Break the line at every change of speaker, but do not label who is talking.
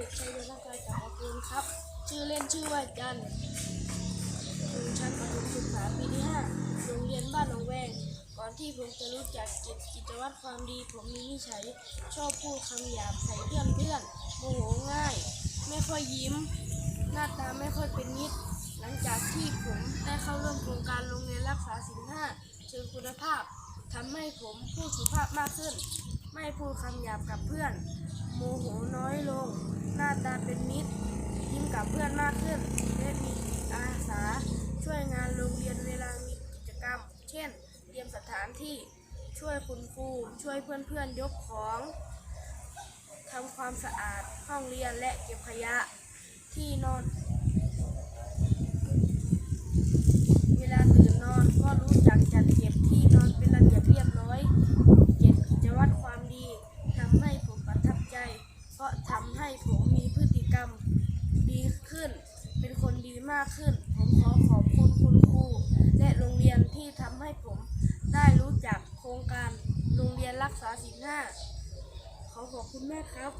เด็กชายเดชกายจากอากูลครับ ชื่อเล่นชื่อว่าจันอยู่ชั้นประถมศึกษาปีที่ห้าโรงเรียนบ้านหนองแวง ก่อนที่ผมจะรู้จักกิจกิจวัตรความดี ผมมีนิสัยชอบพูดคำหยาบใส่เพื่อนเพื่อนโมโหง่าย ไม่ค่อยยิ้ม หน้าตาไม่ค่อยเป็นมิตร หลังจากที่ผมได้เข้าร่วมโครงการโรงเรียนรักษาศีลห้าเชิงคุณภาพทำให้ผมพูดสุภาพมากขึ้น ไม่พูดคำหยาบกับเพื่อนอยลง หน้าตาเป็นมิตร ยิ้ม กับเพื่อนมากขึ้น และมีจิตอาสาช่วยงานโรงเรียนเวลามีกิจกรรม เช่น เตรียมสถานที่ช่วยคุณครูช่วยเพื่อนๆยกของทำความสะอาดห้องเรียนและเก็บขยะที่นอน เวลาตื่นนอนก็รู้จักจัดเก็บที่นอนเป็นระเบียบเรียบร้อย เก็บกิจวัตรความดีทำให้ผมประทับใจ เพราะทำให้ผมมีพฤติกรรม มากขึ้น ผมขอขอบคุณคุณครูและโรงเรียนที่ทำให้ผมได้รู้จักโครงการโรงเรียนรักษาศีลห้าขอขอบคุณแม่ครับ